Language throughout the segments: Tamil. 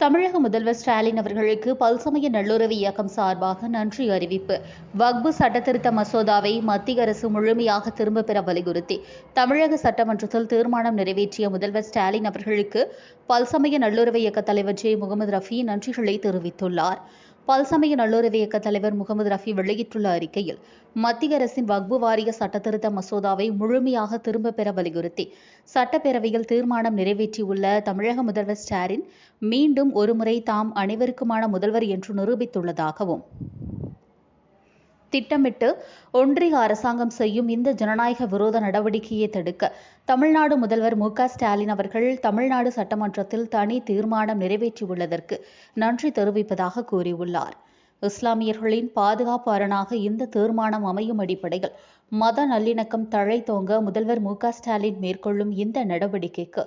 தமிழக முதல்வர் ஸ்டாலின் அவர்களுக்கு பல்சமய நல்லுறவு இயக்கம் சார்பாக நன்றி அறிவிப்பு. வக்பு சட்டத்திருத்த மசோதாவை மத்திய அரசு முழுமையாக திரும்பப் பெற வலியுறுத்தி தமிழக சட்டமன்றத்தில் தீர்மானம் நிறைவேற்றிய முதல்வர் ஸ்டாலின் அவர்களுக்கு பல்சமய நல்லுறவு இயக்க தலைவர் ஜே. முகமது ரஃபி நன்றிகளை தெரிவித்துள்ளார். பல்சமய நல்லுறவு இயக்க தலைவர் முகமது ரஃபி வெளியிட்டுள்ள அறிக்கையில் மத்திய அரசின் வக்பு வாரிய சட்டத்திருத்த மசோதாவை முழுமையாக திரும்பப் பெற வலியுறுத்தி சட்டப்பேரவையில் தீர்மானம் நிறைவேற்றியுள்ள தமிழக முதல்வர் ஸ்டாலின் மீண்டும் ஒருமுறை தாம் அனைவருக்குமான முதல்வர் என்று நிரூபித்துள்ளதாகவும் திட்டமிட்டு ஒன்றிய அரசாங்கம் செய்யும் இந்த ஜனநாயக விரோத நடவடிக்கையை தடுக்க தமிழ்நாடு முதல்வர் மு ஸ்டாலின் அவர்கள் தமிழ்நாடு சட்டமன்றத்தில் தனி தீர்மானம் நிறைவேற்றியுள்ளதற்கு நன்றி தெரிவிப்பதாக கூறியுள்ளார். இஸ்லாமியர்களின் பாதுகாப்பு அரணாக இந்த தீர்மானம் அமையும் அடிப்படையில் மத நல்லிணக்கம் தழைத்தோங்க முதல்வர் மு ஸ்டாலின் மேற்கொள்ளும் இந்த நடவடிக்கைக்கு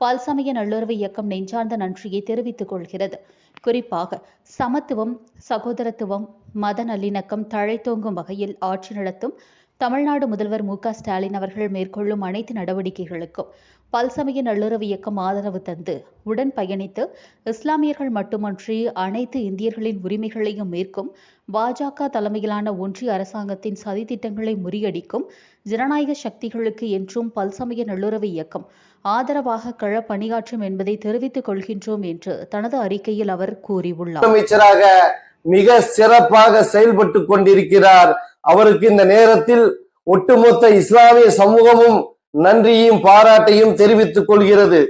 பல்சமய நல்லுறவு இயக்கம் நெஞ்சார்ந்த நன்றியை தெரிவித்துக் கொள்கிறது. குறிப்பாக சமத்துவம் சகோதரத்துவம் மத நல்லிணக்கம் தழைத்தோங்கும் வகையில் ஆட்சி நடத்தும் தமிழ்நாடு முதல்வர் மு ஸ்டாலின் அவர்கள் மேற்கொள்ளும் அனைத்து நடவடிக்கைகளுக்கும் பல்சமய நல்லுறவு இயக்கம் ஆதரவு தந்து உடன் பயணித்து இஸ்லாமியர்கள் மட்டுமன்றி அனைத்து இந்தியர்களின் உரிமைகளையும் மேற்கும் பாஜக தலைமையிலான ஒன்றிய அரசாங்கத்தின் சதித்திட்டங்களை முறியடிக்கும் ஜனநாயக சக்திகளுக்கு என்றும் பல்சமய நல்லுறவு இயக்கம் ஆதரவாக கள பணியாற்றும் என்பதை தெரிவித்துக் கொள்கின்றோம் என்று தனது அறிக்கையில் அவர் கூறியுள்ளார். அமைச்சராக மிக சிறப்பாக செயல்பட்டு கொண்டிருக்கிறார் அவருக்கு இந்த நேரத்தில் ஒட்டுமொத்த இஸ்லாமிய சமூகமும் நன்றியும் பாராட்டையும் தெரிவித்துக் கொள்கிறது.